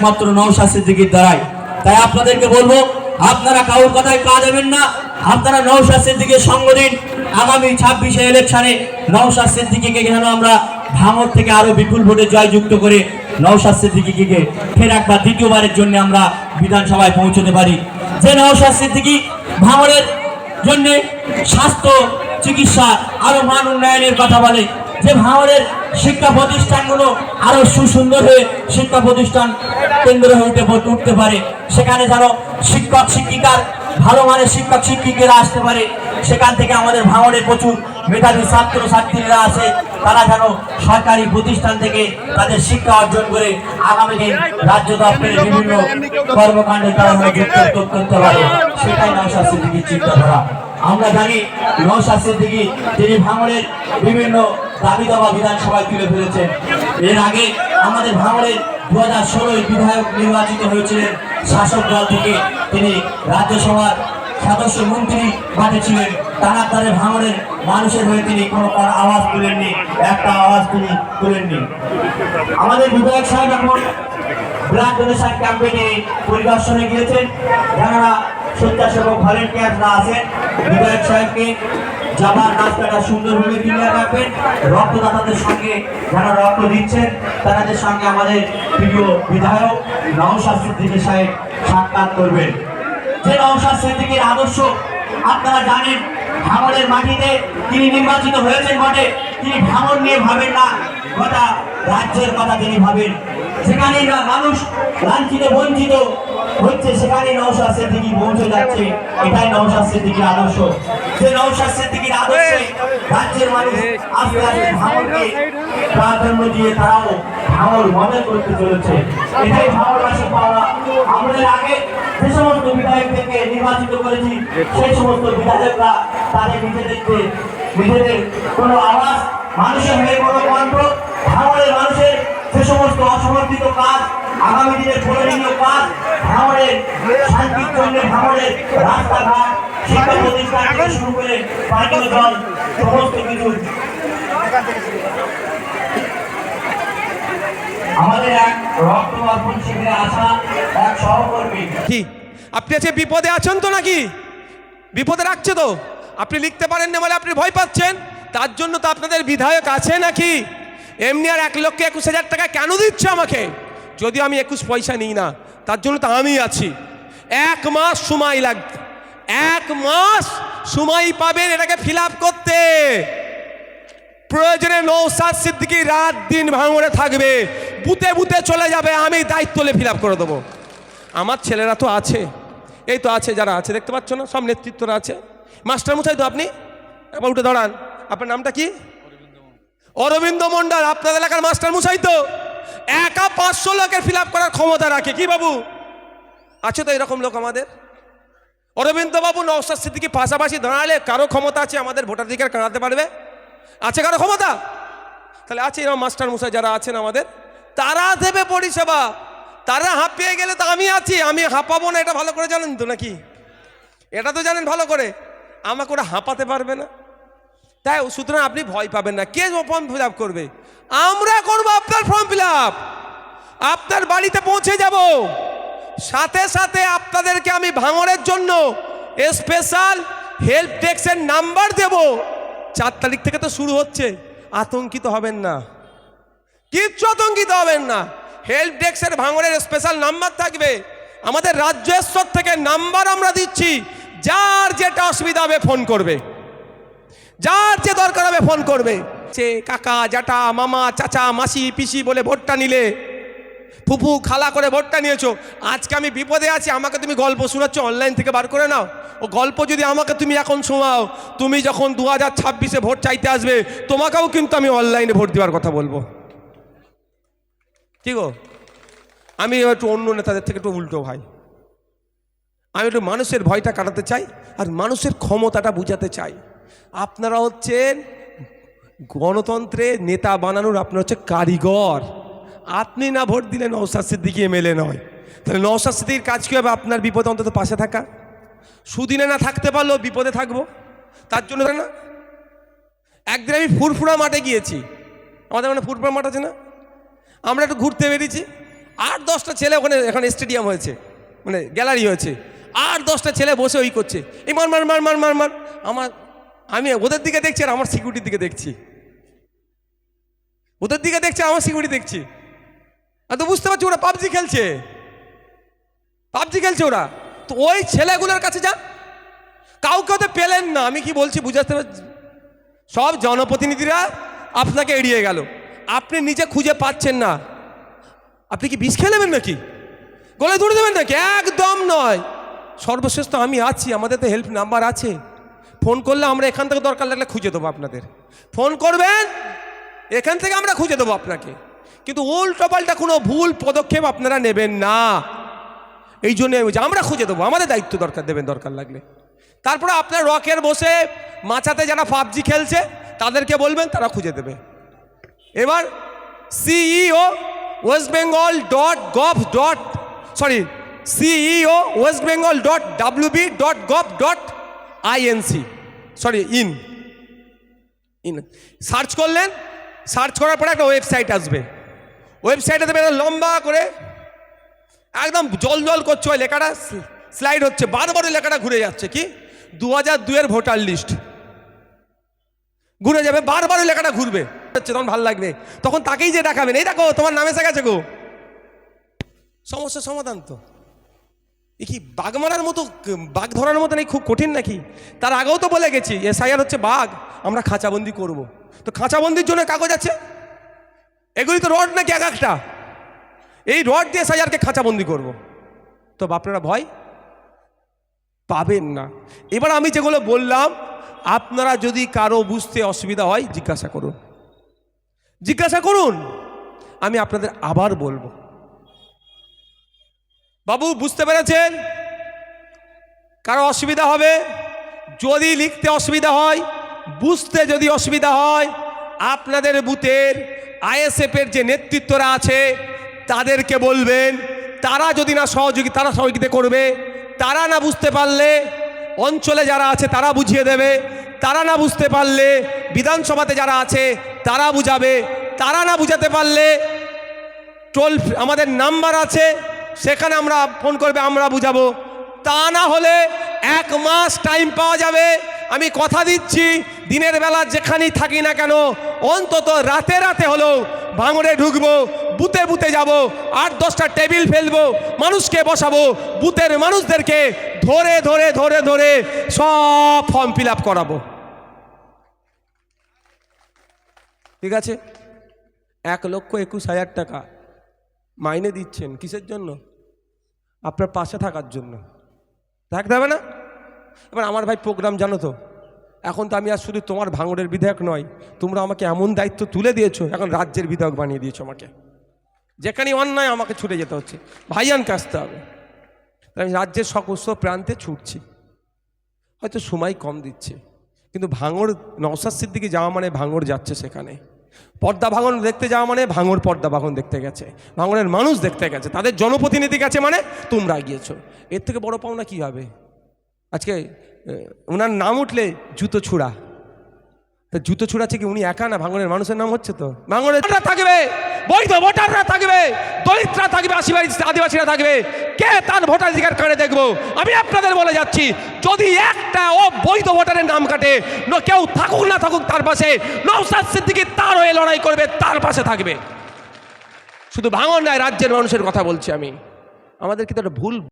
একমাত্র নৌশা সিদ্দিকির দ্বারাই। তাই আপনাদেরকে বলব, আপনারা কারোর কথায় কাজ দেবেন না। আপনারা নৌশা সিদ্দিকের সঙ্গ দিন। আগামী ছাব্বিশে ইলেকশনে নৌশা সিদ্দিকিকে যেন আমরা ভাঙর থেকে আরও বিপুল ভোটে জয়যুক্ত করে নৌশা সিদ্দিকিকে ফের একবার দ্বিতীয়বারের জন্য আমরা বিধানসভায় পৌঁছতে পারি। যে নৌশা সিদ্দিকি ভাঙরের জন্যে স্বাস্থ্য, চিকিৎসা, আরও মান উন্নয়নের কথা বলে, যে ভাঙরের শিক্ষা প্রতিষ্ঠানগুলো আরও সুসুন্দর হয়ে শিক্ষা প্রতিষ্ঠান কেন্দ্র হয়ে উঠে উঠতে পারে। সেখানে যেন শিক্ষক, শিক্ষিকার, ভালো মানের শিক্ষক, শিক্ষিকেরা আসতে পারে। সেখান থেকে আমাদের ভাঙড়ে প্রচুর মেধাবী ছাত্র ছাত্রীরা আছে তারা যেন সরকারি প্রতিষ্ঠান থেকে তাদের শিক্ষা অর্জন করে আগামী দিন রাজ্য দপ্তরের বিভিন্ন কর্মকাণ্ডে তারা যুক্ত করতে পারে। সেটাই নৌশা সিদ্দিকির চিন্তাধারা। আমরা জানি নৌশা সিদ্দিকি, তিনি ভাঙড়ের বিভিন্ন দাবি দাবা বিধানসভায় তুলে ফেলেছেন এর আগে আমাদের ভাঙড়ের দু হাজার ষোলোই বিধায়ক নির্বাচিত হয়েছিলেন শাসক দল থেকে। তিনি রাজ্যসভার সদস্য মন্ত্রী মাঠে ছিলেন। তারে ভাঙড়ের মানুষের হয়ে তিনি কোনো কোনো আওয়াজ তুলেননি। একটা আওয়াজ তিনি তুলেননি। আমাদের বিধায়ক সাহেব এখন ব্লাড ডোনেশন ক্যাম্পেইনে পরিদর্শনে গিয়েছেন। যারা স্বেচ্ছাসেবক ভলেন্টিয়াররা আছেন। বিধায়ক সাহেবকে যাবার রাস্তাটা সুন্দরভাবে ক্লিয়ার রাখবেন। রক্তদাতাদের সঙ্গে যারা রক্ত দিচ্ছেন তাদের সঙ্গে আমাদের প্রিয় বিধায়ক নওশাদ সিদ্দিকী সাহেব সাক্ষাৎ করবেন। যে নওশাদ সিদ্দিকীর আদর্শ, আপনারা জানেন, ভাঙড়ের মাটিতে তিনি নির্বাচিত হয়েছেন বটে। তিনি ভাঙড় নিয়ে ভাবেন না, গোটা রাজ্যের কথা তিনি ভাবেন। সেখানে মানুষ, লাঞ্ছিত, বঞ্চিত হচ্ছে সেখানে নৌশাদ সিদ্দিকী পৌঁছে যাচ্ছে। এটাই নৌশাদ সিদ্দিকীর আদর্শ। যে নৌশাদ সিদ্দিকীর আদর্শে রাজ্যের মানুষ আস্তে আস্তে ভাঙড়কে প্রাধান্য দিয়ে তারাও ভাঙড় মনে করতে চলেছে। এটাই ভাঙড়বাসী পাওয়া। আমাদের আগে যে সমস্ত বিধায়কদেরকে নির্বাচিত করেছি, সেই সমস্ত বিধায়করা তাদের নিজেদেরকে, নিজেদের কোনো আওয়াজ, মানুষের হয়ে কোনো কণ্ঠ ভাঙড়ের মানুষের যে সমস্ত অসমর্থিত কাজ আগামী দিনের প্রয়োজনীয় ভাঙড়ের রাস্তাঘাট, শিক্ষা প্রতিষ্ঠান থেকে শুরু করে পানীয় জল সমস্ত কিছু। আমাদের এক রক্ত অর্পণ শিবিরে আসা এক সহকর্মী। কি? আপনি আছে বিপদে আছেন তো নাকি? বিপদে রাখছে তো? আপনি লিখতে পারেন না বলে আপনি ভয় পাচ্ছেন? তার জন্য তো আপনাদের বিধায়ক আছে নাকি? এমনি আর এক লক্ষ একুশ হাজার টাকা কেন দিচ্ছে আমাকে? যদিও আমি একুশ পয়সা নিই না। তার জন্য তো আমি আছি। এক মাস সময় লাগবে। এক মাস সময় পাবেন এটাকে ফিল করতে। প্রয়োজনে নৌসাদ সিদ্দিকি রাত দিন ভাঙড়ে থাকবে। বুতে বুতে চলে যাবে, আমি দায়িত্ব নিয়ে ফিল করে দেবো। আমার ছেলেরা তো আছে। এই তো আছে, যারা আছে, দেখতে পাচ্ছ না? সব নেতৃত্বরা আছে। মাস্টার মশাই তো আপনি? একবার উঠে দাঁড়ান। আপনার নামটা কি? অরবিন্দ মন্ডল আপনাদের এলাকার মাস্টার মশাই তো? একা পাঁচশো লোকের ফিল করার ক্ষমতা রাখে। কি বাবু? আছে তো এরকম লোক আমাদের? অরবিন্দ বাবু নওসাদ সিদ্দিকি পাশাপাশি দাঁড়ালে কারও ক্ষমতা আছে আমাদের ভোটাধিকার কাটাতে পারবে? আছে কারও ক্ষমতা? তাহলে আছে এরকম মাস্টার মশাই যারা আছেন আমাদের। তারা দেবে পরিষেবা। তারা হাঁপিয়ে গেলে তো আমি আছি। আমি হাঁপাবো না, এটা ভালো করে জানেন তো নাকি? এটা তো জানেন ভালো করে। আমাকে ওরা হাঁপাতে পারবে না। তাই সুতরাং আপনি ভয় পাবেন না। কে ফর্ম ফিল আপ করবে? আমরা করব আপনার ফর্ম ফিল আপ আপনার বাড়িতে পৌঁছে যাব। সাথে সাথে আপনাদেরকে আমি ভাঙড়ের জন্য স্পেশাল হেল্প ডেস্কের নাম্বার দেব। চার তারিখ থেকে তো শুরু হচ্ছে। আতঙ্কিত হবেন না। কিচ্ছু আতঙ্কিত হবেন না। হেল্প ডেস্কের ভাঙড়ের স্পেশাল নাম্বার থাকবে। আমাদের রাজ্য স্তর থেকে নাম্বার আমরা দিচ্ছি। যার যেটা অসুবিধা হবে ফোন করবে। যার যে দরকার হবে ফোন করবে। সে কাকা জাটা মামা, চাচা, মাসি, পিসি বলে ভোটটা নিলে। ফুফু, খালা করে ভোটটা নিয়েছো। আজকে আমি বিপদে আছি, আমাকে তুমি গল্প শোনাচ্ছ অনলাইন থেকে বার করে নাও। ও গল্প যদি আমাকে তুমি এখন শোনাও, তুমি যখন দু হাজার ছাব্বিশে ভোট চাইতে আসবে, তোমাকেও কিন্তু আমি অনলাইনে ভোট দেওয়ার কথা বলব। কি গো? আমি একটু অন্য নেতাদের থেকে একটু উল্টো ভাই। আমি একটু মানুষের ভয়টা কাটাতে চাই, আর মানুষের ক্ষমতাটা বুঝাতে চাই। আপনারা হচ্ছেন গণতন্ত্রে নেতা বানানোর আপনার হচ্ছে কারিগর। আপনি না ভোট দিলে নৌসাদ সিদ্দিকি এমএলএ নয়। তাহলে নৌসাদ সিদ্দিকির কাজ কী হবে? আপনার বিপদে অন্তত পাশে থাকা। সুদিনে না থাকতে পারলেও বিপদে থাকব। তার জন্য না, একদিন আমি ফুরফুরা মাঠে গিয়েছি। আমাদের মানে ফুরফুরা মাঠ আছে না? আমরা একটু ঘুরতে বেরিয়েছি। আট, দশটা ছেলে ওখানে, এখন স্টেডিয়াম হয়েছে। মানে গ্যালারি হয়েছে। আট, দশটা ছেলে বসে ওই করছে। এই মার মার মার মার মার মার। আমার আমি ওদের দিকে দেখছি আর আমার সিকিউরিটির দিকে দেখছি। ওদের দিকে দেখছে, আমার সিকিউরিটি দেখছি। আর তো বুঝতে পারছি ওরা পাবজি খেলছে। পাবজি খেলছে ওরা। তো ওই ছেলেগুলোর কাছে যান কাউকে ওদের পেলেন না। আমি কি বলছি বুঝাতে সব জনপ্রতিনিধিরা আপনাকে এড়িয়ে গেল। আপনি নিজে খুঁজে পাচ্ছেন না। আপনি কি বিষ খেয়ে নেবেন নাকি? গলে ধরে দেবেন নাকি? একদম নয়। সর্বশেষ তো আমি আছি। আমাদের তো হেল্প নাম্বার আছে। ফোন করলে আমরা এখান থেকে দরকার লাগলে খুঁজে দেবো আপনাদের। ফোন করবেন, এখান থেকে আমরা খুঁজে দেবো আপনাকে। কিন্তু উল্টো পাল্টা কোনো ভুল পদক্ষেপ আপনারা নেবেন না। এই জন্য আমরা খুঁজে দেবো, আমাদের দায়িত্ব দরকার, দেবেন দরকার লাগলে। তারপরে আপনার রকের বসে মাচাতে যারা পাবজি খেলছে, তাদেরকে বলবেন, তারা খুঁজে দেবে। এবার CEO West Bengal dot gov dot sorry CEO West Bengal dot WB dot gov dot INC sorry in in search করলেন সার্চ করার পরে একটা ওয়েবসাইট আসবে। ওয়েবসাইটে দেবে লম্বা করে, একদম জল জল করছে ওই লেখাটা স্লাইড হচ্ছে, বারবার ওই লেখাটা ঘুরে যাচ্ছে, কি? দু হাজার দুয়ের ভোটার লিস্ট ঘুরে যাবে, বারবার ওই লেখাটা ঘুরবে। হচ্ছে তখন ভালো লাগবে। তখন তাকেই যে দেখাবেন, এই দেখো, তোমার নামে এসে গেছে গো। সমস্যার সমাধান তো। এ কি বাঘ মারার মতো, বাঘ ধরার মতো নেই, খুব কঠিন নাকি? তার আগেও তো বলে গেছি, এসআইআর হচ্ছে বাঘ, আমরা খাঁচাবন্দি করব। তো খাঁচাবন্দির জন্য কাগজ আছে? এগুলি তো রড নাকি এক একটা? এই রড দিয়ে এসআইআরকে খাঁচাবন্দি করব। তো আপনারা ভয়? পাবেন না। এবার আমি যেগুলো বললাম, আপনারা যদি কারও বুঝতে অসুবিধা হয়, জিজ্ঞাসা করুন। জিজ্ঞাসা করুন। আমি আপনাদের আবার বলব। বাবু, বুঝতে পেরেছেন? কারও অসুবিধা হবে? যদি লিখতে অসুবিধা হয়, বুঝতে যদি অসুবিধা হয়, আপনাদের বুথের আইএসএফের যে নেতৃত্বরা আছে, তাদেরকে বলবেন, তারা যদি না সহযোগী, তারা সহযোগিতা করবে, তারা না বুঝতে পারলে, অঞ্চলে যারা আছে, তারা বুঝিয়ে দেবে, তারা না বুঝতে পারলে, বিধানসভাতে যারা আছে, তারা বুঝাবে, তারা না বুঝাতে পারলে, টোল, আমাদের নাম্বার আছে সেখানে আমরা ফোন করবে, আমরা বুঝাবো। তা না হলে এক মাস টাইম পাওয়া যাবে। আমি কথা দিচ্ছি, দিনের বেলা যেখানেই থাকি না কেন, অন্তত রাতে রাতে হলেও ভাঙড়ে ঢুকবো বুতে বুতে যাব, আট দশটা টেবিল ফেলব, মানুষকে বসাবো, বুথের মানুষদেরকে ধরে ধরে ধরে ধরে সব ফর্ম ফিল আপ করাবো। ঠিক আছে? এক লক্ষ একুশ হাজার টাকা। মাইনে দিচ্ছেন, কিসের জন্য? আপনার পাশে থাকার জন্য। থাকতে হবে না? এবার আমার ভাই প্রোগ্রাম জানো তো, এখন তো আমি আর শুধু তোমার ভাঙড়ের বিধায়ক নয়, তোমরা আমাকে এমন দায়িত্ব তুলে দিয়েছ, এখন রাজ্যের বিধায়ক বানিয়ে দিয়েছ আমাকে। যেখানে অন্যায় আমাকে ছুটে যেতে হচ্ছে ভাইয়ানকে আসতে হবে। আমি রাজ্যের সমস্ত প্রান্তে ছুটছি। হয়তো সময় কম দিচ্ছে, কিন্তু ভাঙড় নওসাদ সিদ্দিকি যাওয়া মানে ভাঙড় যাচ্ছে সেখানে। পর্দা ভাঙন দেখতে যাওয়া মানে ভাঙর পর্দা ভাঙন দেখতে গেছে। ভাঙনের মানুষ দেখতে গেছে। তাদের জনপ্রতিনিধি গেছে মানে তোমরা গিয়েছো। এর থেকে বড় পাওনা কী হবে? আজকে ওনার নাম উঠলে জুতো ছুড়া। তা জুতো ছুড়াচ্ছে কি? উনি একা না ভাঙনের মানুষের নাম হচ্ছে তো? ভাঙনের থাকবে, বৈধ ভোটাররা থাকবে, দলিতরা থাকবে আদিবাসী আদিবাসীরা থাকবে। কে তার ভোটাধিকার কার্ডে দেখব? আমি আপনাদের বলে যাচ্ছি, যদি একটা ও বৈধ ভোটারের নাম কাটে কেউ থাকুক না থাকুক তার পাশে নৌসাদ সিদ্দিকি তার হয়ে লড়াই করবে, তার পাশে থাকবে। শুধু ভাঙন নয়, রাজ্যের মানুষের কথা বলছি আমি। আমাদের কিন্তু একটা ভুল